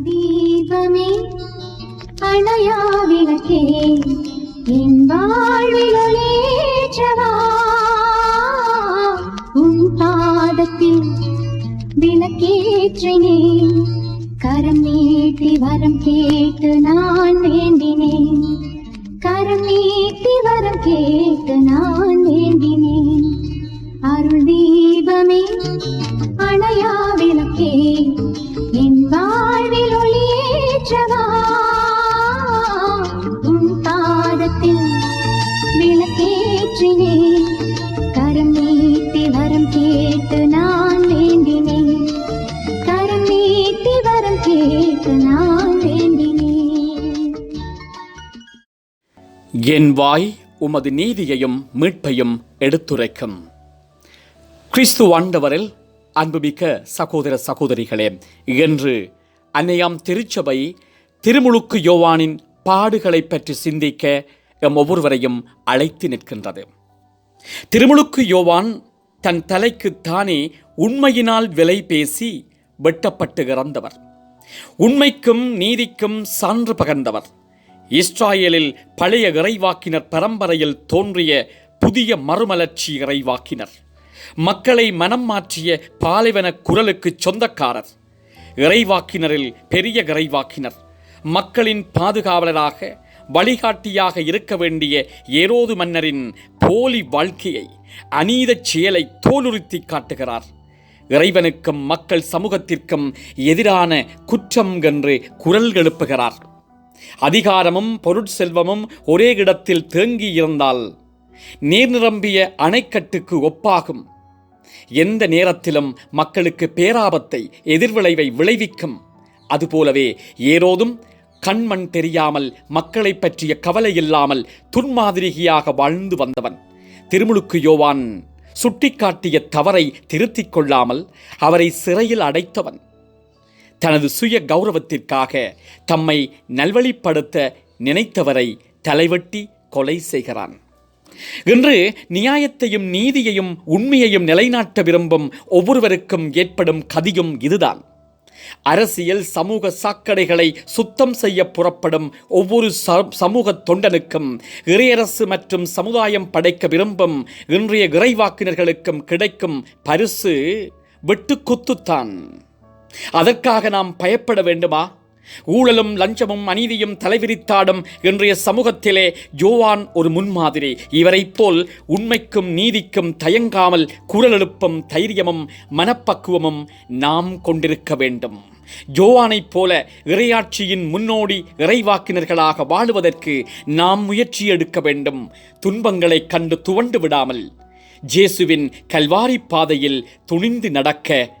தீபமே அணையா விளக்கே என் வாழ்வில் உன் பாதத்தில் விளக்கேற்றினேன் கரம் நீட்டி வரம் கேட்டு நான் வேண்டினேன் கரம் நீட்டி வரம் கேட்டு என் வாய் உமது நீதியையும் மீட்பையும் எடுத்துரைக்கும். கிறிஸ்து ஆண்டவரில் அன்புமிக்க சகோதர சகோதரிகளே என்று அன்னையாம் திருச்சபை திருமுழுக்கு யோவானின் பாடுகளைப் பற்றி சிந்திக்க எம் ஒவ்வொருவரையும் அழைத்து நிற்கின்றது. திருமுழுக்கு யோவான் தன் தலைக்கு தானே உண்மையினால் விலை பேசி வெட்டப்பட்டு இறந்தவர். உண்மைக்கும் நீதிக்கும் சான்று பகர்ந்தவர். இஸ்ராயேலில் பழைய இறைவாக்கினர் பரம்பரையில் தோன்றிய புதிய மறுமலர்ச்சி இறைவாக்கினர். மக்களை மனம் மாற்றிய பாலைவன குரலுக்கு சொந்தக்காரர். இறைவாக்கினரில் பெரிய இறைவாக்கினர். மக்களின் பாதுகாவலராக வழிகாட்டியாக இருக்க வேண்டிய ஏரோது மன்னரின் போலி வாழ்க்கையை அநீதச் செயலை தோலுறுத்தி காட்டுகிறார். இறைவனுக்கும் மக்கள் சமூகத்திற்கும் எதிரான குற்றம் என்று குரல் எழுப்புகிறார். அதிகாரமும் பொருட்செல்வமும் ஒரே இடத்தில் தேங்கி இருந்தால் நீர் நிரம்பிய அணைக்கட்டுக்கு ஒப்பாகும். எந்த நேரத்திலும் மக்களுக்கு பேராபத்தை எதிர்விளைவை விளைவிக்கும். அதுபோலவே ஏரோதும் கண்மண் தெரியாமல் மக்களைப் பற்றிய கவலை இல்லாமல் துன்மாதிரியாக வாழ்ந்து வந்தவன். திருமுழுக்கு யோவான் சுட்டிக்காட்டிய தவறை திருத்திக் கொள்ளாமல் அவரை சிறையில் அடைத்தவன். தனது சுய கௌரவத்திற்காக தம்மை நல்வழிப்படுத்த நினைத்தவரை தலைவெட்டி கொலை செய்கிறான். இன்று நியாயத்தையும் நீதியையும் உண்மையையும் நிலைநாட்ட விரும்பும் ஒவ்வொருவருக்கும் ஏற்படும் கதியும் இதுதான். அரசியல் சமூக சாக்கடைகளை சுத்தம் செய்ய புறப்படும் ஒவ்வொரு ச- சமூக தொண்டனுக்கும் இறையரசு மற்றும் சமுதாயம் படைக்க விரும்பும் இன்றைய இறைவாக்கினர்களுக்கும் கிடைக்கும் பரிசு வெட்டுக்குத்துத்தான் அதற்காக நாம் பயப்பட வேண்டுமா? ஊழலும் லஞ்சமும் அநீதியும் தலைவிரித்தாடும் இன்றைய சமூகத்திலே ஜோவான் ஒரு முன்மாதிரி. இவரைப் போல் உண்மைக்கும் நீதிக்கும் தயங்காமல் குரல் எழுப்பும் தைரியமும் மனப்பக்குவமும் நாம் கொண்டிருக்க வேண்டும். ஜோவானைப் போல இறையாட்சியின் முன்னோடி இறைவாக்கினர்களாக வாழுவதற்கு நாம் முயற்சி எடுக்க வேண்டும். துன்பங்களைக் கண்டு துவண்டு விடாமல். ஜேசுவின் கல்வாரி பாதையில் துணிந்து நடக்க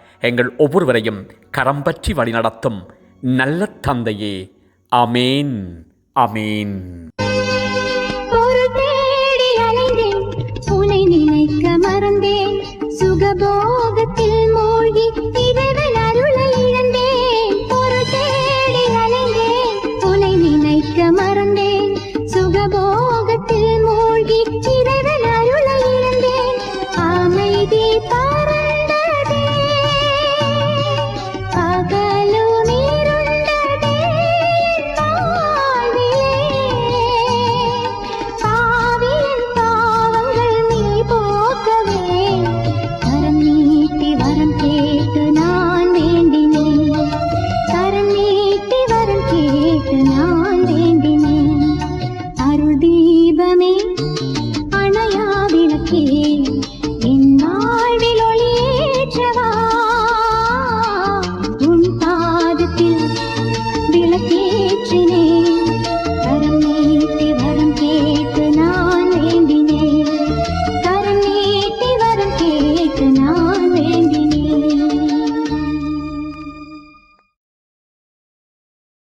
எங்கள் ஒவ்வொருவரையும் கரம் பற்றி வழிநடத்தும் நல்ல தந்தையே. அமேன் அமேன் மறந்தேன் சுகபோகத்தில் மூழ்கி இறைவன் அருளை இழந்தேன். தேடி அலைந்தேன் நினைக்க மறந்தேன் சுகபோகத்தில் மூழ்கி இறைவன் அருளை இழந்தேன். அமைதி பா